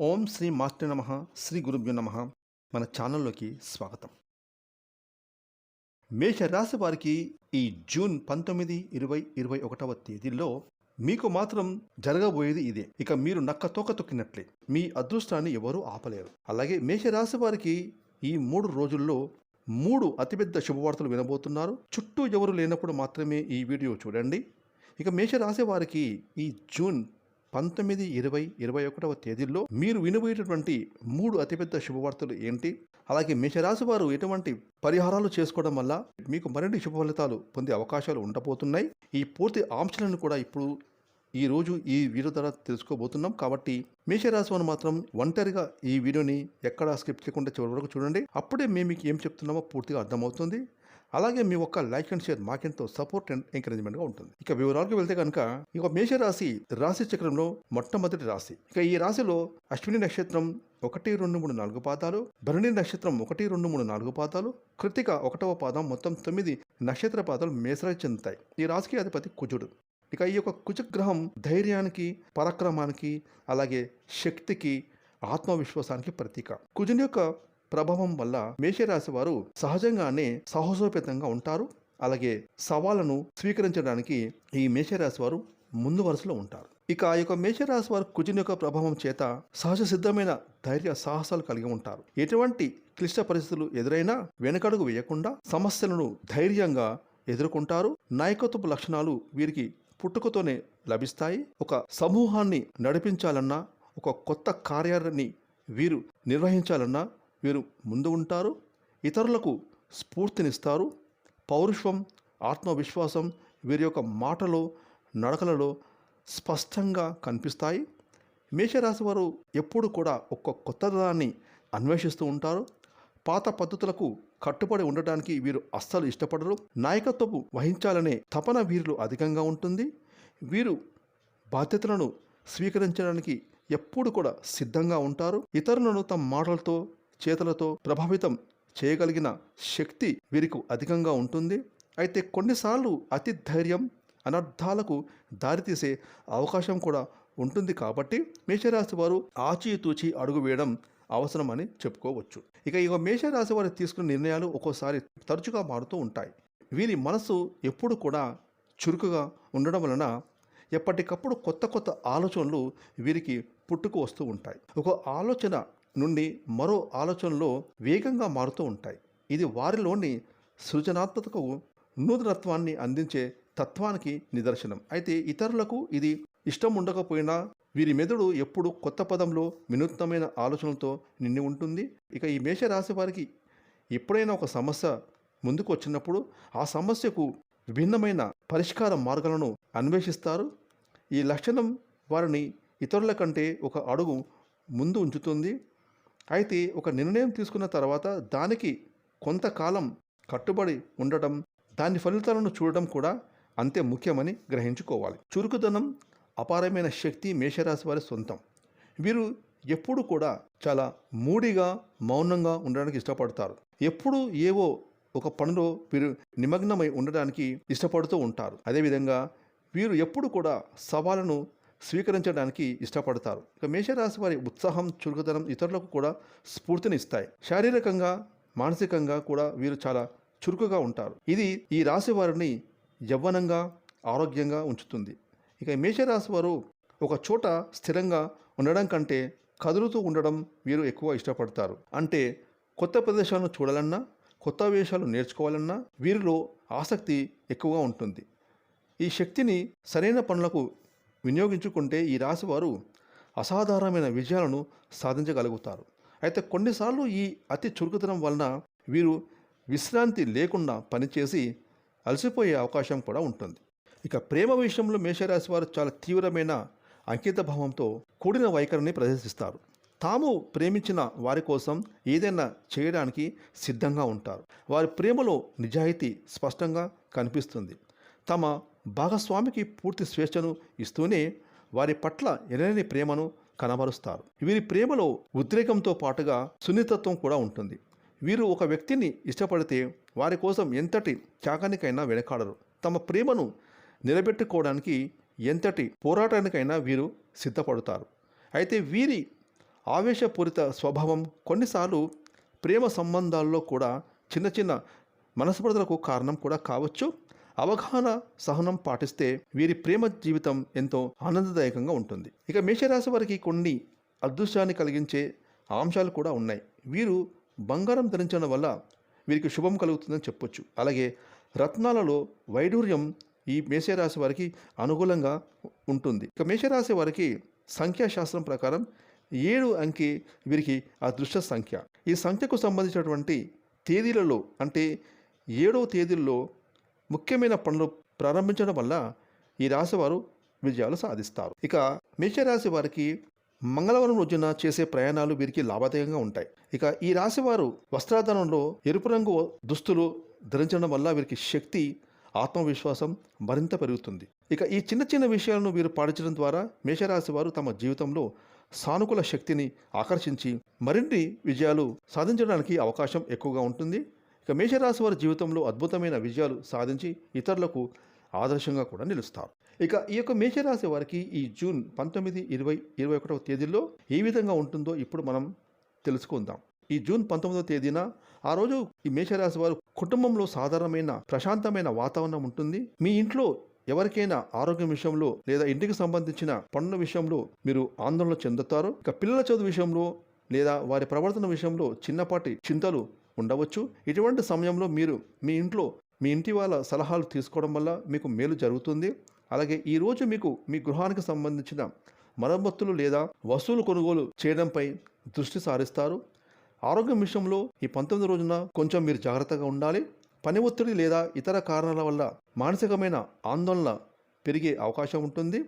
ఓం Shri master నమ శ్రీ గురుభ్యో నమ. మన ఛానల్లోకి స్వాగతం. మేషరాశి వారికి ఈ జూన్ పంతొమ్మిది ఇరవై ఇరవై ఒకటవ తేదీల్లో మీకు మాత్రం జరగబోయేది ఇదే. ఇక మీరు నక్క తోక తొక్కినట్లే. మీ అదృష్టాన్ని ఎవరూ ఆపలేరు. అలాగే మేషరాశి వారికి ఈ మూడు రోజుల్లో మూడు అతిపెద్ద శుభవార్తలు వినబోతున్నారు. చుట్టూ ఎవరు లేనప్పుడు మాత్రమే ఈ వీడియో చూడండి. ఇక మేషరాశి వారికి ఈ జూన్ పంతొమ్మిది ఇరవై ఇరవై ఒకటవ తేదీల్లో మీరు వినబోయేటటువంటి మూడు అతిపెద్ద శుభవార్తలు ఏంటి? అలాగే మేషరాశి వారు ఎటువంటి పరిహారాలు చేసుకోవడం వల్ల మీకు మరిన్ని శుభ ఫలితాలు పొందే అవకాశాలు ఉండబోతున్నాయి? ఈ పూర్తి ఆంశాలను కూడా ఇప్పుడు ఈ రోజు ఈ వీడియో ద్వారా తెలుసుకోబోతున్నాం. కాబట్టి మేషరాశి వారు మాత్రం ఒంటరిగా ఈ వీడియోని ఎక్కడ స్కిప్ చేయకుండా చివరి వరకు చూడండి. అప్పుడే మేము మీకు ఏం చెప్తున్నామో పూర్తిగా అర్థమవుతుంది. అలాగే మీ ఒక్క లైక్ అండ్ షేర్ మాకెంతో సపోర్ట్ అండ్ ఎంకరేజ్మెంట్గా ఉంటుంది. ఇక వివరాలకు వెళ్తే కనుక ఇక మేషరాశి రాశి చక్రంలో మొట్టమొదటి రాశి. ఇక ఈ రాశిలో అశ్విని నక్షత్రం ఒకటి రెండు మూడు నాలుగు పాదాలు భరణి నక్షత్రం ఒకటి రెండు మూడు నాలుగు పాదాలు కృతిక ఒకటవ పాదం మొత్తం తొమ్మిది నక్షత్ర పాదాలు మేసరాశి చెందుతాయి. ఈ రాశికి అధిపతి కుజుడు. ఇక ఈ యొక్క కుజగ్రహం ధైర్యానికి పరాక్రమానికి అలాగే శక్తికి ఆత్మవిశ్వాసానికి ప్రతీక. కుజుని యొక్క ప్రభావం వల్ల మేషరాశి వారు సహజంగానే సాహసోపేతంగా ఉంటారు. అలాగే సవాళ్ళను స్వీకరించడానికి ఈ మేషరాశి వారు ముందు వరుసలో ఉంటారు. ఇక ఆ యొక్క మేషరాశి వారు కుజుని యొక్క ప్రభావం చేత సహజ సిద్ధమైన ధైర్య సాహసాలు కలిగి ఉంటారు. ఎటువంటి క్లిష్ట పరిస్థితులు ఎదురైనా వెనకడుగు వేయకుండా సమస్యలను ధైర్యంగా ఎదుర్కొంటారు. నాయకత్వపు లక్షణాలు వీరికి పుట్టుకతోనే లభిస్తాయి. ఒక సమూహాన్ని నడిపించాలన్నా ఒక కొత్త కార్యాన్ని వీరు నిర్వహించాలన్నా వీరు ముందు ఉంటారు ఇతరులకు స్ఫూర్తినిస్తారు. పౌరుషం ఆత్మవిశ్వాసం వీరి యొక్క మాటలో నడకలలో స్పష్టంగా కనిపిస్తాయి. మేషరాశి వారు ఎప్పుడు కూడా ఒక్క కొత్తదాన్ని అన్వేషిస్తూ ఉంటారు. పాత పద్ధతులకు కట్టుబడి ఉండటానికి వీరు అస్సలు ఇష్టపడరు. నాయకత్వపు వహించాలనే తపన వీరిలో అధికంగా ఉంటుంది. వీరు బాధ్యతలను స్వీకరించడానికి ఎప్పుడు కూడా సిద్ధంగా ఉంటారు. ఇతరులను తమ మాటలతో చేతులతో ప్రభావితం చేయగలిగిన శక్తి వీరికి అధికంగా ఉంటుంది. అయితే కొన్నిసార్లు అతి ధైర్యం అనర్థాలకు దారితీసే అవకాశం కూడా ఉంటుంది కాబట్టి మేషరాశి వారు ఆచితూచి అడుగు వేయడం అవసరమని చెప్పుకోవచ్చు. ఇక ఇక మేషరాశి వారు తీసుకున్న నిర్ణయాలు ఒక్కోసారి తరచుగా మారుతూ ఉంటాయి. వీరి మనసు ఎప్పుడు కూడా చురుకుగా ఉండడం వలన ఎప్పటికప్పుడు కొత్త కొత్త ఆలోచనలు వీరికి పుట్టుకు వస్తూ ఉంటాయి. ఒక ఆలోచన నుండి మరో ఆలోచనలో వేగంగా మారుతూ ఉంటాయి. ఇది వారిలోని సృజనాత్మకకు నూతనత్వాన్ని అందించే తత్వానికి నిదర్శనం. అయితే ఇతరులకు ఇది ఇష్టం ఉండకపోయినా వీరి మెదడు ఎప్పుడు కొత్త పదంలో వినూత్నమైన ఆలోచనలతో నిండి ఉంటుంది. ఇక ఈ మేషరాశి వారికి ఎప్పుడైనా ఒక సమస్య ముందుకు వచ్చినప్పుడు ఆ సమస్యకు విభిన్నమైన పరిష్కార మార్గాలను అన్వేషిస్తారు. ఈ లక్షణం వారిని ఇతరుల కంటే ఒక అడుగు ముందు ఉంచుతుంది. అయితే ఒక నిర్ణయం తీసుకున్న తర్వాత దానికి కొంతకాలం కట్టుబడి ఉండటం దాని ఫలితాలను చూడటం కూడా అంతే ముఖ్యమని గ్రహించుకోవాలి. చురుకుదనం అపారమైన శక్తి మేషరాశి వారి సొంతం. వీరు ఎప్పుడు కూడా చాలా మూడిగా మౌనంగా ఉండడానికి ఇష్టపడతారు. ఎప్పుడు ఏవో ఒక పనిలో వీరు నిమగ్నమై ఉండడానికి ఇష్టపడుతూ ఉంటారు. అదేవిధంగా వీరు ఎప్పుడు కూడా సవాళ్ళను స్వీకరించడానికి ఇష్టపడతారు. ఇక మేషరాశి వారి ఉత్సాహం చురుకుదనం ఇతరులకు కూడా స్ఫూర్తిని ఇస్తాయి. శారీరకంగా మానసికంగా కూడా వీరు చాలా చురుకుగా ఉంటారు. ఇది ఈ రాశి వారిని యవ్వనంగా ఆరోగ్యంగా ఉంచుతుంది. ఇక మేషరాశి వారు ఒక చోట స్థిరంగా ఉండడం కంటే కదులుతూ ఉండడం వీరు ఎక్కువ ఇష్టపడతారు. అంటే కొత్త ప్రదేశాలను చూడాలన్నా కొత్త వేషాలు నేర్చుకోవాలన్నా వీరిలో ఆసక్తి ఎక్కువగా ఉంటుంది. ఈ శక్తిని సరైన పనులకు వినియోగించుకుంటే ఈ రాశి వారు అసాధారణమైన విజయాలను సాధించగలుగుతారు. అయితే కొన్నిసార్లు ఈ అతి చురుకుతనం వలన వీరు విశ్రాంతి లేకుండా పనిచేసి అలసిపోయే అవకాశం కూడా ఉంటుంది. ఇక ప్రేమ విషయంలో మేషరాశి వారు చాలా తీవ్రమైన అంకిత భావంతో కూడిన వైఖరిని ప్రదర్శిస్తారు. తాము ప్రేమించిన వారి కోసం ఏదైనా చేయడానికి సిద్ధంగా ఉంటారు. వారి ప్రేమలో నిజాయితీ స్పష్టంగా కనిపిస్తుంది. తమ భాగస్వామికి పూర్తి స్వేచ్ఛను ఇస్తూనే వారి పట్ల ఎనలేని ప్రేమను కనబరుస్తారు. వీరి ప్రేమలో ఉద్రేకంతో పాటుగా సున్నితత్వం కూడా ఉంటుంది. వీరు ఒక వ్యక్తిని ఇష్టపడితే వారి కోసం ఎంతటి త్యాగానికైనా వెనకాడరు. తమ ప్రేమను నిలబెట్టుకోవడానికి ఎంతటి పోరాటానికైనా వీరు సిద్ధపడతారు. అయితే వీరి ఆవేశపూరిత స్వభావం కొన్నిసార్లు ప్రేమ సంబంధాల్లో కూడా చిన్న చిన్న మనస్పర్ధలకు కారణం కూడా కావచ్చు. అవగాహన సహనం పాటిస్తే వీరి ప్రేమ జీవితం ఎంతో ఆనందదాయకంగా ఉంటుంది. ఇక మేషరాశి వారికి కొన్ని అదృష్టాన్ని కలిగించే అంశాలు కూడా ఉన్నాయి. వీరు బంగారం ధరించడం వల్ల వీరికి శుభం కలుగుతుందని చెప్పొచ్చు. అలాగే రత్నాలలో వైడూర్యం ఈ మేషరాశి వారికి అనుకూలంగా ఉంటుంది. ఇక మేషరాశి వారికి సంఖ్యాశాస్త్రం ప్రకారం ఏడు అంకె వీరికి అదృష్ట సంఖ్య. ఈ సంఖ్యకు సంబంధించినటువంటి తేదీలలో అంటే ఏడవ తేదీల్లో ముఖ్యమైన పనులు ప్రారంభించడం వల్ల ఈ రాశివారు విజయాలు సాధిస్తారు. ఇక మేషరాశి వారికి మంగళవారం రోజున చేసే ప్రయాణాలు వీరికి లాభదాయకంగా ఉంటాయి. ఇక ఈ రాశి వారు ఎరుపు రంగు దుస్తులు ధరించడం వల్ల వీరికి శక్తి ఆత్మవిశ్వాసం మరింత పెరుగుతుంది. ఇక ఈ చిన్న చిన్న విషయాలను వీరు పాటించడం ద్వారా మేషరాశి వారు తమ జీవితంలో సానుకూల శక్తిని ఆకర్షించి మరిన్ని విజయాలు సాధించడానికి అవకాశం ఎక్కువగా ఉంటుంది. ఇక మేషరాశి వారి జీవితంలో అద్భుతమైన విజయాలు సాధించి ఇతరులకు ఆదర్శంగా కూడా నిలుస్తారు. ఇక ఈ యొక్క మేషరాశి వారికి ఈ జూన్ పంతొమ్మిది ఇరవై ఇరవై ఒకటవ తేదీల్లో ఏ విధంగా ఉంటుందో ఇప్పుడు మనం తెలుసుకుందాం. ఈ జూన్ పంతొమ్మిదవ తేదీన ఆ రోజు ఈ మేషరాశి వారు కుటుంబంలో సాధారణమైన ప్రశాంతమైన వాతావరణం ఉంటుంది. మీ ఇంట్లో ఎవరికైనా ఆరోగ్యం విషయంలో లేదా ఇంటికి సంబంధించిన పనుల విషయంలో మీరు ఆందోళన చెందుతారు. ఇక పిల్లల చదువు విషయంలో లేదా వారి ప్రవర్తన విషయంలో చిన్నపాటి చింతలు ఉండవచ్చు. ఇటువంటి సమయంలో మీరు మీ ఇంట్లో మీ ఇంటి వాళ్ళ సలహాలు తీసుకోవడం వల్ల మీకు మేలు జరుగుతుంది. అలాగే ఈరోజు మీకు మీ గృహానికి సంబంధించిన మరమ్మతులు లేదా వస్తువులు కొనుగోలు చేయడంపై దృష్టి సారిస్తారు. ఆరోగ్యం విషయంలో ఈ పంతొమ్మిది రోజున కొంచెం మీరు జాగ్రత్తగా ఉండాలి. పని ఒత్తిడి లేదా ఇతర కారణాల వల్ల మానసికమైన ఆందోళన పెరిగే అవకాశం ఉంటుంది.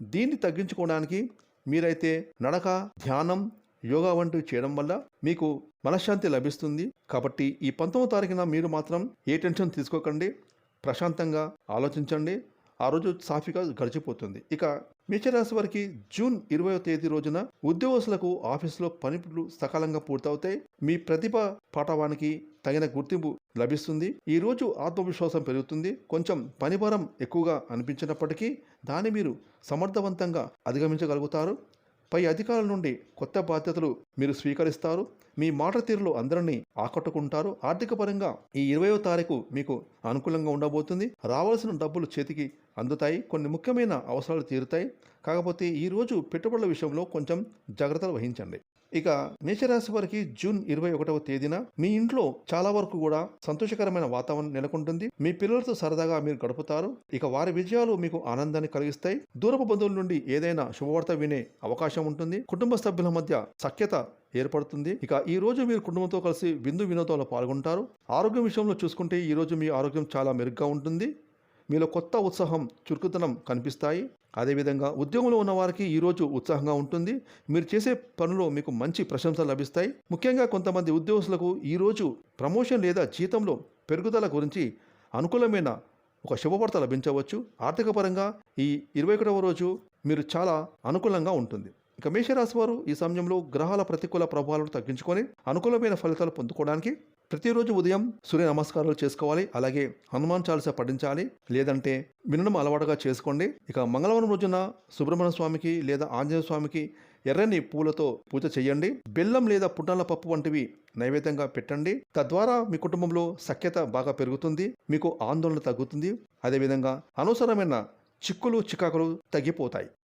దీన్ని తగ్గించుకోవడానికి మీరైతే నడక ధ్యానం యోగా వంటివి చేయడం వల్ల మీకు మనశ్శాంతి లభిస్తుంది. కాబట్టి ఈ పంతొమ్మిది తారీఖున మీరు మాత్రం ఏ టెన్షన్ తీసుకోకండి. ప్రశాంతంగా ఆలోచించండి. ఆ రోజు సాఫీగా గడిచిపోతుంది. ఇక మేచరాశి వారికి జూన్ ఇరవై తేదీ రోజున ఉద్యోగస్తులకు ఆఫీసులో పనులు సకాలంగా పూర్తవుతాయి. మీ ప్రతిభ పాఠవానికి తగిన గుర్తింపు లభిస్తుంది. ఈ రోజు ఆత్మవిశ్వాసం పెరుగుతుంది. కొంచెం పనిభారం ఎక్కువగా అనిపించినప్పటికీ దాన్ని మీరు సమర్థవంతంగా అధిగమించగలుగుతారు. పై అధికారుల నుండి కొత్త బాధ్యతలు మీరు స్వీకరిస్తారు మీ మాట తీరులో అందరినీ ఆకట్టుకుంటారు. ఆర్థిక పరంగా ఈ ఇరవయో తారీఖు మీకు అనుకూలంగా ఉండబోతుంది. రావాల్సిన డబ్బులు చేతికి అందుతాయి. కొన్ని ముఖ్యమైన అవసరాలు తీరుతాయి. కాకపోతే ఈరోజు పెట్టుబడుల విషయంలో కొంచెం జాగ్రత్తలు వహించండి. ఇక మేషరాశి వారికి జూన్ ఇరవై ఒకటవ తేదీన మీ ఇంట్లో చాలా వరకు కూడా సంతోషకరమైన వాతావరణం నెలకొంటుంది. మీ పిల్లలతో సరదాగా మీరు గడుపుతారు. ఇక వారి విజయాలు మీకు ఆనందాన్ని కలిగిస్తాయి. దూరపు బంధువుల నుండి ఏదైనా శుభవార్త వినే అవకాశం ఉంటుంది. కుటుంబ సభ్యుల మధ్య సఖ్యత ఏర్పడుతుంది. ఇక ఈ రోజు మీరు కుటుంబంతో కలిసి విందు వినోదంలో పాల్గొంటారు. ఆరోగ్యం విషయంలో చూసుకుంటే ఈ రోజు మీ ఆరోగ్యం చాలా మెరుగ్గా ఉంటుంది. మీలో కొత్త ఉత్సాహం చురుకుతనం కనిపిస్తాయి. అదేవిధంగా ఉద్యోగంలో ఉన్న వారికి ఈరోజు ఉత్సాహంగా ఉంటుంది. మీరు చేసే పనులో మీకు మంచి ప్రశంసలు లభిస్తాయి. ముఖ్యంగా కొంతమంది ఉద్యోగస్తులకు ఈరోజు ప్రమోషన్ లేదా జీతంలో పెరుగుదల గురించి అనుకూలమైన ఒక శుభవార్త లభించవచ్చు. ఆర్థిక పరంగా ఈ ఇరవై ఒకటవ రోజు మీరు చాలా అనుకూలంగా ఉంటుంది. ఇక మేషరాశి వారు ఈ సమయంలో గ్రహాల ప్రతికూల ప్రభావాలను తగ్గించుకొని అనుకూలమైన ఫలితాలు పొందుకోవడానికి ప్రతిరోజు ఉదయం సూర్య నమస్కారాలు చేసుకోవాలి. అలాగే హనుమాన్ చాలీస పఠించాలి. లేదంటే వినడం అలవాటుగా చేసుకోండి. ఇక మంగళవారం రోజున సుబ్రహ్మణ్య స్వామికి లేదా ఆంజనేయ స్వామికి ఎర్రని పూలతో పూజ చేయండి. బెల్లం లేదా పుట్నాల పప్పు వంటివి నైవేద్యంగా పెట్టండి. తద్వారా మీ కుటుంబంలో సఖ్యత బాగా పెరుగుతుంది. మీకు ఆందోళన తగ్గుతుంది. అదేవిధంగా అనవసరమైన చిక్కులు చికాకులు తగ్గిపోతాయి.